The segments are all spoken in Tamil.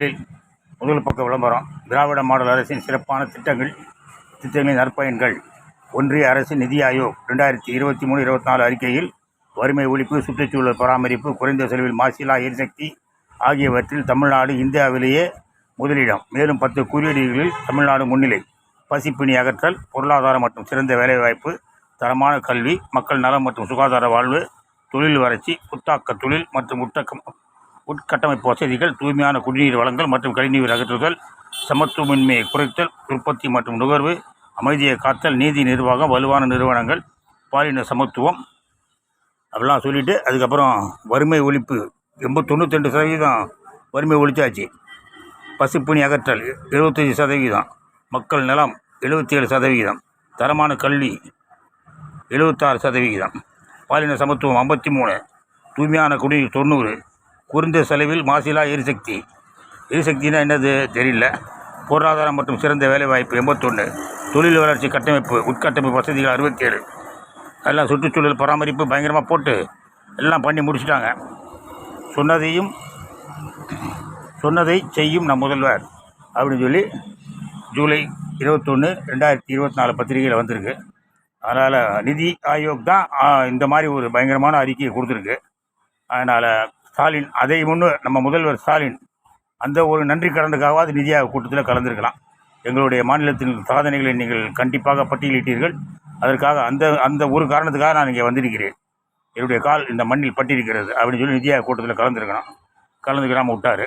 முதல் பக்க விளம்பரம் திராவிட மாடல் அரசின் சிறப்பான திட்டங்கள் திட்டங்களின் நற்பயன்கள் ஒன்றிய அரசு நிதி ஆயோக் ரெண்டாயிரத்தி இருபத்தி மூணு இருபத்தி நாலு அறிக்கையில் வறுமை ஒழிப்பு சுற்றுச்சூழல் பராமரிப்பு குறைந்த செலவில் மாசிலா எரிசக்தி ஆகியவற்றில் தமிழ்நாடு இந்தியாவிலேயே முதலிடம். மேலும் பத்து குறியீடுகளில் தமிழ்நாடு முன்னிலை. பசிப்பிணி அகற்றல் பொருளாதாரம் மற்றும் சிறந்த வேலைவாய்ப்பு தரமான கல்வி மக்கள் நலம் மற்றும் சுகாதார வாழ்வு தொழில் வறட்சி புத்தாக்க தொழில் மற்றும் உட்டக்கம் உட்கட்டமைப்பு வசதிகள் தூய்மையான குடிநீர் வழங்கல் மற்றும் கழிநீர் அகற்றுதல் சமத்துவமின்மையை குறைத்தல் உற்பத்தி மற்றும் நுகர்வு அமைதியை காத்தல் நீதி நிர்வாகம் வலுவான நிறுவனங்கள் பாலின சமத்துவம். அப்படிலாம் சொல்லிவிட்டு அதுக்கப்புறம் வறுமை ஒழிப்பு எண்பது தொண்ணூற்றி சதவீதம் வறுமை ஒழிச்சாச்சு. பசுப்பணி அகற்றல் எழுபத்தஞ்சி சதவீதம். மக்கள் நலம் எழுபத்தி ஏழு சதவிகிதம் தரமான கல்வி எழுபத்தாறு சதவிகிதம் பாலின சமத்துவம் ஐம்பத்தி மூணு. தூய்மையான குடிநீர் தொண்ணூறு. குறைந்த செலவில் மாசிலா எரிசக்தி. எரிசக்தினா என்னது? தெரியல. பொருளாதாரம் மற்றும் சிறந்த வேலைவாய்ப்பு எண்பத்தொன்று தொழில் வளர்ச்சி கட்டமைப்பு உட்கட்டமைப்பு வசதிகள் அறுபத்தேழு. எல்லாம் சுற்றுச்சூழல் பராமரிப்பு பயங்கரமாக போட்டு எல்லாம் பண்ணி முடிச்சிட்டாங்க. சொன்னதையும் சொன்னதை செய்யும் நம் முதல்வர் அப்படின்னு சொல்லி ஜூலை இருபத்தொன்று ரெண்டாயிரத்தி இருபத்தி நாலு பத்திரிகையில் வந்திருக்கு. அதனால் நிதி ஆயோக் தான் இந்த மாதிரி ஒரு பயங்கரமான அறிக்கையை கொடுத்துருக்கு. அதனால் ஸ்டாலின் அதை முன்னு நம்ம முதல்வர் ஸ்டாலின் அந்த ஒரு நன்றி கடனுக்காவது நிதியாக கூட்டத்தில் கலந்துருக்கலாம். எங்களுடைய மாநிலத்தின் சாதனைகளை நீங்கள் கண்டிப்பாக பட்டியலிட்டீர்கள். அதற்காக அந்த அந்த ஒரு காரணத்துக்காக நான் இங்கே வந்திருக்கிறேன். என்னுடைய கால் இந்த மண்ணில் பட்டிருக்கிறது அப்படின்னு சொல்லி நிதியாக கூட்டத்தில் கலந்துருக்கணும். கலந்துக்கிறாமல் விட்டார்.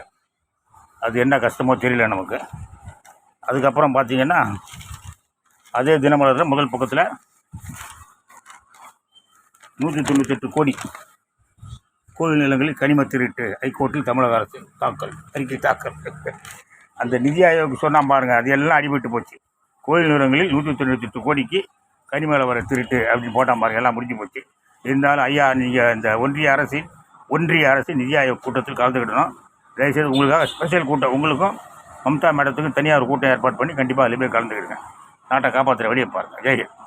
அது என்ன கஷ்டமோ தெரியல நமக்கு. அதுக்கப்புறம் பார்த்தீங்கன்னா அதே தினமலரில் முதல் பக்கத்தில் நூற்றி தொண்ணூத்தெட்டு கோடி கோயில் நிலங்களில் கனிம திருட்டு ஹைகோர்ட்டில் தமிழக அரசு தாக்கல் அறிக்கை தாக்கல். அந்த நிதி ஆயோக் சொன்னால் பாருங்கள் அது எல்லாம் அடிபட்டு போச்சு. கோயில் நிலங்களில் நூற்றி தொண்ணூத்தெட்டு கோடிக்கு கனிமல வர திருட்டு அப்படின்னு போட்டால் பாருங்கள் எல்லாம் முடிஞ்சு போச்சு. இருந்தாலும் ஐயா நீங்கள் இந்த ஒன்றிய அரசின் ஒன்றிய அரசு நிதி ஆயோக் கூட்டத்தில் கலந்துக்கிடணும். தயவுசெய்து உங்களுக்காக ஸ்பெஷல் கூட்டம் உங்களுக்கும் மம்தா மேடத்துக்கும் தனியார் கூட்டம் ஏற்பாடு பண்ணி கண்டிப்பாக அதில் போய் கலந்துக்கிடுங்க. நாட்டை காப்பாற்றுற வழியை பாருங்கள் ஜெய்ஹிந்த்